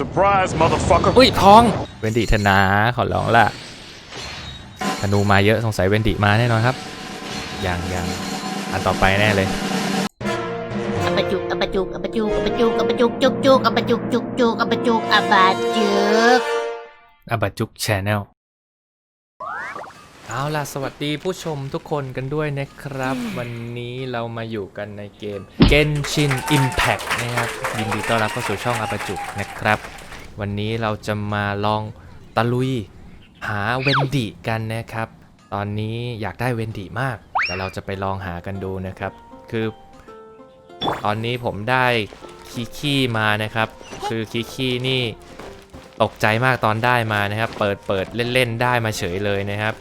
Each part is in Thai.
Surprise, motherfucker. อุ้ยทองเวนดิธนาขอร้องละธนูมาเยอะสงสัยเวนดิมาแน่นอนครับยังยังอันต่อไปแน่เลยอัปะจุกอัปะจุกอัปะจุกอัปะจุกอัปะจุกจุกจุกอัปะจุกจุกจุกอัปะจุกอัปะจุกอบัจุกชาแนล เอาล่ะ สวัสดีผู้ชมทุกคนกันด้วยนะครับ วันนี้เรามาอยู่กันในเกม Genshin Impact นะครับยินดีต้อนรับเข้าสู่ช่องอบัจุกนะครับ วันนี้เราจะมาลองตะลุยหาเวนดิกันนะครับ ตอนนี้อยากได้เวนดิมาก แต่เราจะไปลองหากันดูนะครับ คือ ตอนนี้ผมได้คีคีมานะครับ คือคีคีนี่ตกใจมากตอนได้มานะครับ เปิดเปิดเล่นๆได้มาเฉยเลยนะครับ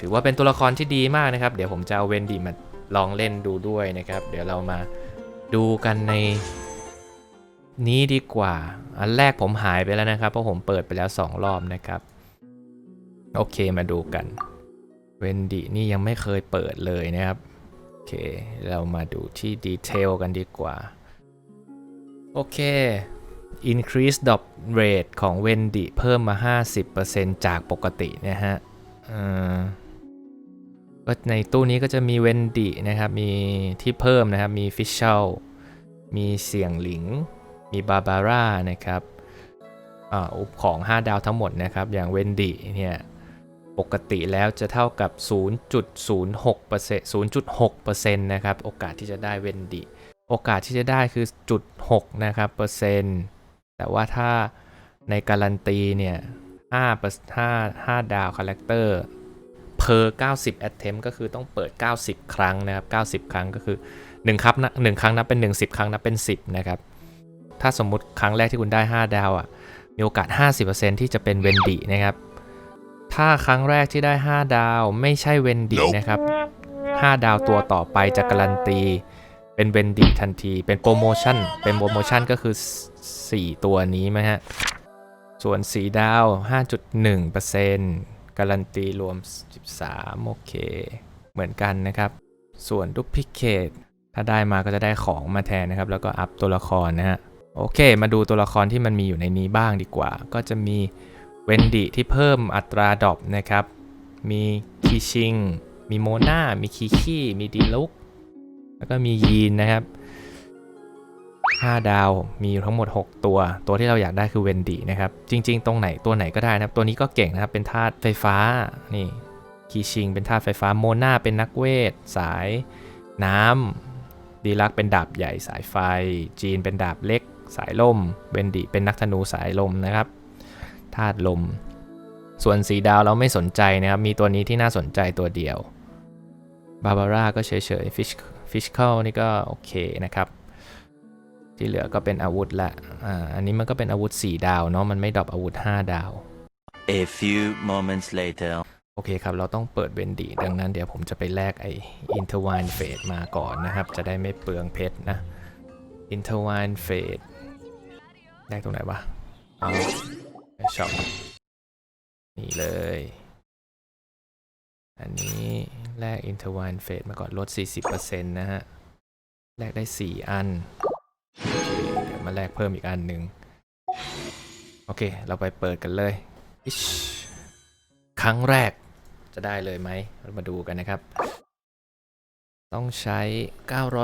ถือว่าเป็นตัวละครที่ดีมากนะครับ เดี๋ยวผมจะเอาเวนดีมาลองเล่นดูด้วยนะครับ เดี๋ยวเรามาดูกันในนี้ดีกว่า อันแรกผมหายไปแล้วนะครับ เพราะผมเปิดไปแล้ว 2 รอบนะครับ โอเคมาดูกัน เวนดีนี่ยังไม่เคยเปิดเลยนะครับ โอเค เรามาดูที่ดีเทลกันดีกว่า โอเค increase drop rate ของ Wendy เพิ่มมา 50%จากปกตินะฮะอ่อ ก็ในตู้นี้ก็จะมี Wendy นะครับ มีที่เพิ่มนะครับ มี Fischl มีเสียงหลิง มี Barbara นะครับอุปของ 5 ดาวทั้งหมดนะครับ อย่าง Wendy เนี่ย ปกติแล้วจะเท่ากับ 0.06% 0.6%นะครับ โอกาสที่จะได้ Wendy โอกาสที่จะได้คือจุด6นะครับเปอร์เซ็นต์ แต่ว่าถ้าในการันตีเนี่ย5เปอร์5 5ดาวคาแรคเตอร์ per 90 attempt ก็คือต้องเปิด 90 ครั้งนะครับ 90 ครั้งก็คือ1ครับนะ1ครั้งนับเป็น 1 10 ครั้งนับเป็น 10 นะครับ ถ้าสมมุติครั้งแรกที่คุณได้ 5 ดาวอะ มีโอกาส 50%ที่จะเป็นเวนดีนะครับ ถ้าครั้งแรกที่ได้ 5 ดาวไม่ใช่เวนดีนะครับ 5 ดาวตัวต่อไปจะการันตีเป็นเวนดีทันที เป็นโปรโมชั่น เป็นโปรโมชั่นก็คือ 4 ตัวนี้ไหมฮะ ส่วน 4 ดาว 5.1% การันตีรวม 13 โอเค เหมือนกันนะครับ ส่วนดุพิเคตถ้าได้มาก็จะได้ของมาแทนนะครับ แล้วก็อัพตัวละครนะฮะ โอเค มาดูตัวละครที่มันมีอยู่ในนี้บ้างดีกว่า ก็จะมีเวนดิที่เพิ่มอัตราดรอปนะครับ มีคีชิง มีโมนามีคีคีมีดีลุก แล้วก็มียีนนะครับ 5 ดาว มีอยู่ทั้งหมด 6 ตัว ตัวที่เราอยากได้คือเวนดีนะครับ จริง ๆ ตรงไหนตัวไหนก็ได้นะครับ ตัวนี้ก็เก่งนะครับ เป็นธาตุไฟฟ้า นี่ คีชิง เป็นธาตุไฟฟ้า โมนาเป็นนักเวท สายน้ำดีลักเป็นดาบใหญ่สายไฟ จีนเป็นดาบเล็ก สายลม เวนดีเป็นนักธนูสายลมนะครับ ธาตุลม ส่วนสีดาวเราไม่สนใจนะครับ มีตัวนี้ที่น่าสนใจตัวเดียว บาบาร่าก็เฉยๆ ฟิชฟิชเคิลนี่ก็โอเคนะครับ ที่เหลือก็เป็นอาวุธละอ่าอันนี้มันก็เป็นอาวุธ 4 ดาวเนาะมันไม่ดรอปอาวุธ 5 ดาว A few moments later. โอเคครับ เราต้องเปิดเวนดีดังนั้นเดี๋ยวผมจะไปแลกไออินเทอร์วานเฟดมาก่อนนะครับ จะได้ไม่เปลืองเพชรนะอินเทอร์วานเฟดแลกตรงไหนวะอ๋อช็อปนี่เลย อันนี้แลกอินเทอร์วานเฟดมาก่อนลด 40%นะฮะ แลกได้ 4 อันโอเคเดี๋ยว มาแลกเพิ่มอีกอันหนึ่งโอเค เราไปเปิดกันเลย ครั้งแรกจะได้เลยไหม เรามาดูกันนะครับ ต้องใช้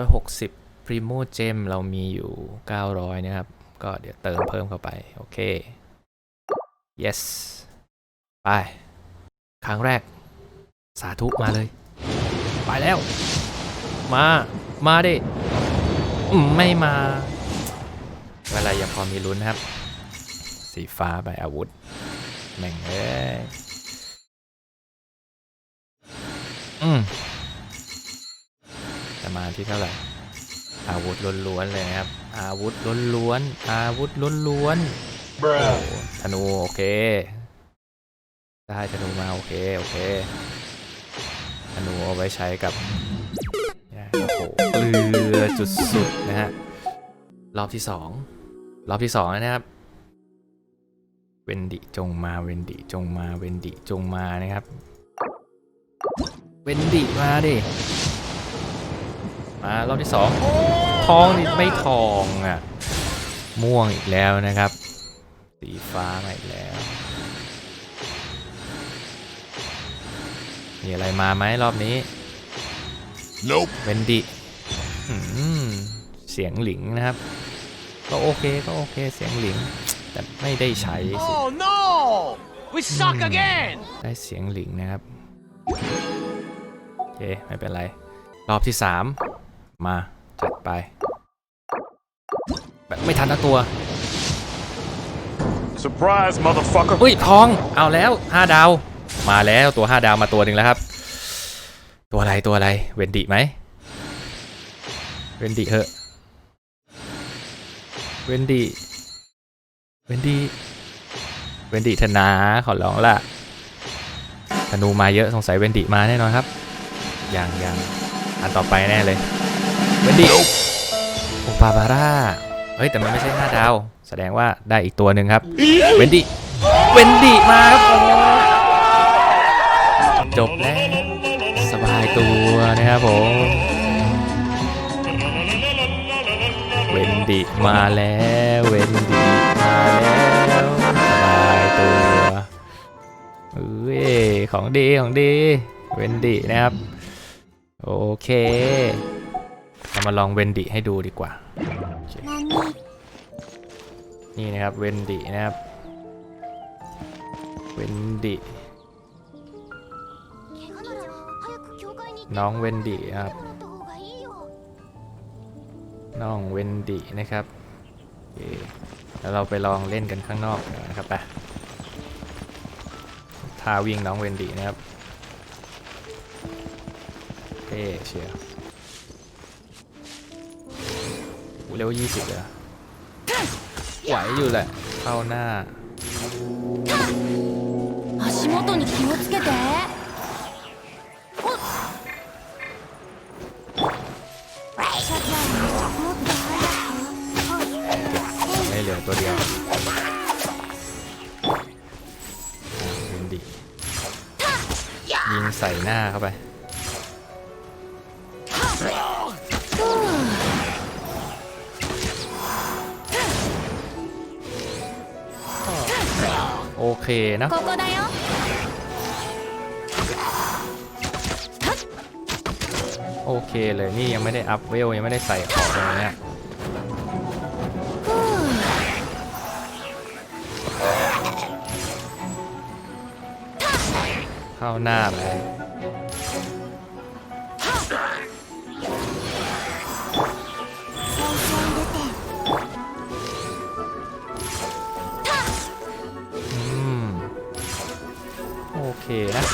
960 Primo Gem เรามีอยู่ 900 นะครับ ก็เดี๋ยวเติมเพิ่มเข้าไป โอเค yes ไป ครั้งแรก สาธุมาเลย ไปแล้ว มา มาดิ ไม่มา เวลายังพอมีลุ้นนะครับ สีฟ้าใบอาวุธแม่งเอ้ยอืมจะมาที่เท่าไหร่ อาวุธล้วนๆเลยครับ อาวุธล้วนๆอาวุธล้วนๆโอ้ธนูโอเค ได้ธนูมาโอเคโอเคธนูเอาไว้ใช้กับโอ้โหเกลือจุดสุดนะฮะ รอบที่สอง รอบที่สองแล้วนะครับ เวนดิจงมาเวนดิจงมาเวนดิจงมานะครับ เวนดิมาดิ มารอบที่สองทองนี่ไม่ทองอะ ม่วงอีกแล้วนะครับ สีฟ้ามาอีกแล้ว มีอะไรมาไหมรอบนี้ Nope. เวนดิอืมเสียงหลิงนะครับ ก็โอเคก็โอเคเสียงหลิง แต่ไม่ได้ใช้สิ Oh no! We suck again! ได้เสียงหลิงนะครับโอเคไม่เป็นไร รอบที่ 3 มาจัดไป แบบไม่ทันทั้งตัว Surprise, motherfucker. อุ้ยทองเอาแล้ว 5 ดาว มาแล้วตัว 5 ดาวมาตัวหนึ่งแล้วครับ ตัวอะไรตัวอะไรเวนดิไหมเวนดิเหอะ เวนดิเวนดิเวนดิธนาขอร้องละธนูมาเยอะสงสัยเวนดิมาแน่นอนครับยังยังอันต่อไปแน่เลย เวนดิโอปาบาร่า เฮ้ยแต่มันไม่ใช่5ดาว แสดงว่าได้อีกตัวหนึ่งครับ เวนดิเวนดิมาครับ จบแล้วสบายตัวนะครับผม เวนดิมาแล้วเวนดิมาแล้วสบายตัวเอ้ยของดีของดีเวนดินะครับ โอเคเรามาลองเวนดิให้ดูดีกว่า นี่นะครับเวนดินะครับเวนดิน้องเวนดิครับ น้องเวนดินะครับโอเคแล้วเราไปลองเล่นกันข้างนอกกันนะครับไปท่าวิ่งน้องเวนดินะครับเท่เชียวโอ้เร็วยี่สิบเลยอะไหวอยู่แหละ เข้าหน้า 足元に気をつけて ใส่หน้าเข้าไป โอเคนะโอเคเลยนี่ยังไม่ได้อัพเวลยังไม่ได้ใส่ของเลยเนี่ย เข้าหน้าไปโอเคนะ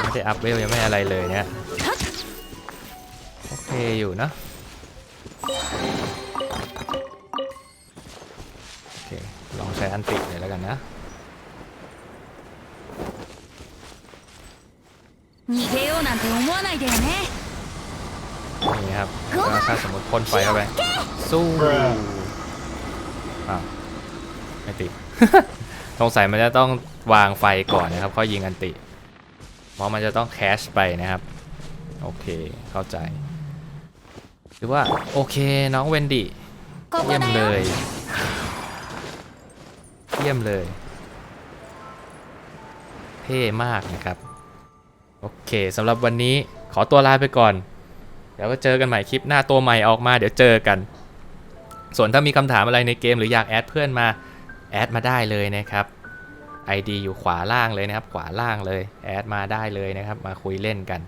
ไม่ได้อัพเวลยังไม่อะไรเลยเนี่ย โอเคอยู่นะโอเคลองใช้อันติเลยแล้วกันนะ 逃げようなんて思わないでよね นี่ครับแล้วถ้าสมมติพ่นไฟเข้าไป สู้อ้าวไม่ติด สงสัยมันจะต้องวางไฟก่อนนะครับค่อยยิงอันติ เพราะมันจะต้องแคชไปนะครับ โอเค เข้าใจ หรือว่า โอเค น้องเวนดิ ここ เยี่ยม だ เล よ ย เยี่ยมเลย เท่มากนะครับ โอเคสำหรับวันนี้ขอตัวลาไปก่อน เดี๋ยวก็เจอกันใหม่คลิปหน้าตัวใหม่ออกมาเดี๋ยวเจอกัน ส่วนถ้ามีคำถามอะไรในเกมหรืออยากแอดเพื่อนมาแอดมาได้เลยนะครับ ID อยู่ขวาล่างเลยนะครับ ขวาล่างเลยแอดมาได้เลยนะครับ มาคุยเล่นกัน